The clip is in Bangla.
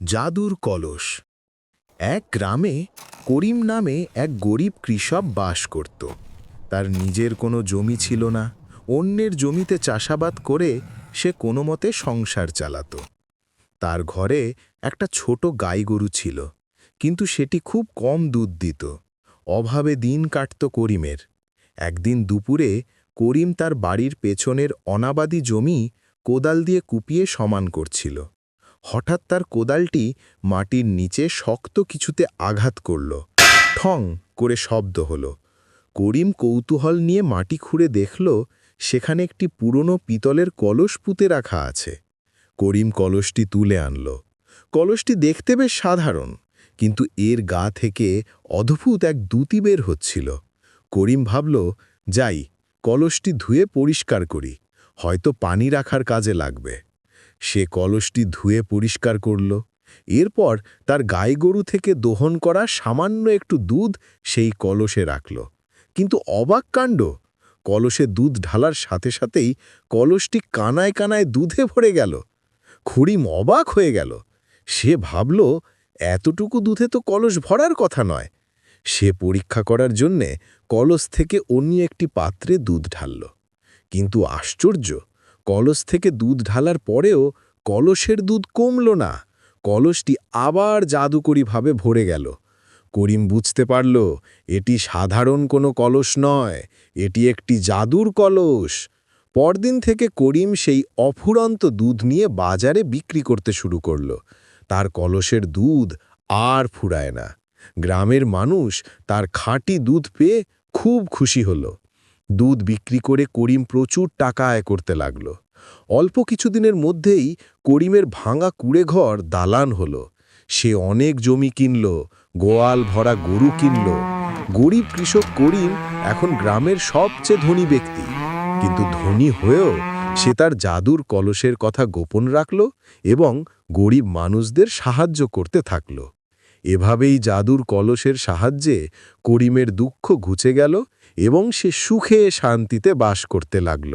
জাদুর কলস। এক গ্রামে করিম নামে এক গরিব কৃষক বাস করত। তার নিজের কোনো জমি ছিল না, অন্যের জমিতে চাষাবাদ করে সে কোনো মতে সংসার চালাত। তার ঘরে একটা ছোট গাই গরু ছিল, কিন্তু সেটি খুব কম দুধ দিত। অভাবে দিন কাটত করিমের। একদিন দুপুরে করিম তার বাড়ির পেছনের অনাবাদি জমি কোদাল দিয়ে কুপিয়ে সমান করছিল। হঠাৎ তার কোদালটি মাটির নিচে শক্ত কিছুতে আঘাত করল। ঠং করে শব্দ হল। করিম কৌতূহল নিয়ে মাটি খুঁড়ে দেখল, সেখানে একটি পুরনো পিতলের কলস পুঁতে রাখা আছে। করিম কলসটি তুলে আনল। কলসটি দেখতে বেশ সাধারণ, কিন্তু এর গা থেকে অদ্ভুত এক দ্যুতি বের হচ্ছিল। করিম ভাবল, যাই, কলসটি ধুয়ে পরিষ্কার করি, হয়তো পানি রাখার কাজে লাগবে। সে কলসটি ধুয়ে পরিষ্কার করল। এরপর তার গাই গরু থেকে দোহন করা সামান্য একটু দুধ সেই কলসে রাখল। কিন্তু অবাক কাণ্ড, কলসে দুধ ঢালার সাথে সাথেই কলসটি কানায় কানায় দুধে ভরে গেল। খুড়িম অবাক হয়ে গেল। সে ভাবল, এতটুকু দুধে তো কলস ভরার কথা নয়। সে পরীক্ষা করার জন্যে কলস থেকে অন্য একটি পাত্রে দুধ ঢালল। কিন্তু আশ্চর্য কলস থেকে দুধ ঢালার পরেও কলসের দুধ কমল না। কলসটি আবার জাদুকরীভাবে ভরে গেল। করিম বুঝতে পারল, এটি সাধারণ কোনো কলস নয়, এটি একটি জাদুর কলস। পরদিন থেকে করিম সেই অফুরন্ত দুধ নিয়ে বাজারে বিক্রি করতে শুরু করল। তার কলসের দুধ আর ফুরায় না। গ্রামের মানুষ তার খাঁটি দুধ পেয়ে খুব খুশি হল। দুধ বিক্রি করে করিম প্রচুর টাকা আয় করতে লাগল। অল্প কিছুদিনের মধ্যেই করিমের ভাঙা কুড়েঘর দালান হল। সে অনেক জমি কিনল, গোয়াল ভরা গরু কিনল। গরিব কৃষক করিম এখন গ্রামের সবচেয়ে ধনী ব্যক্তি। কিন্তু ধনী হয়েও সে তার জাদুর কলসের কথা গোপন রাখল এবং গরিব মানুষদের সাহায্য করতে থাকল। এভাবেই জাদুর কলসের সাহায্যে করিমের দুঃখ ঘুচে গেল এবং সে সুখে শান্তিতে বাস করতে লাগল।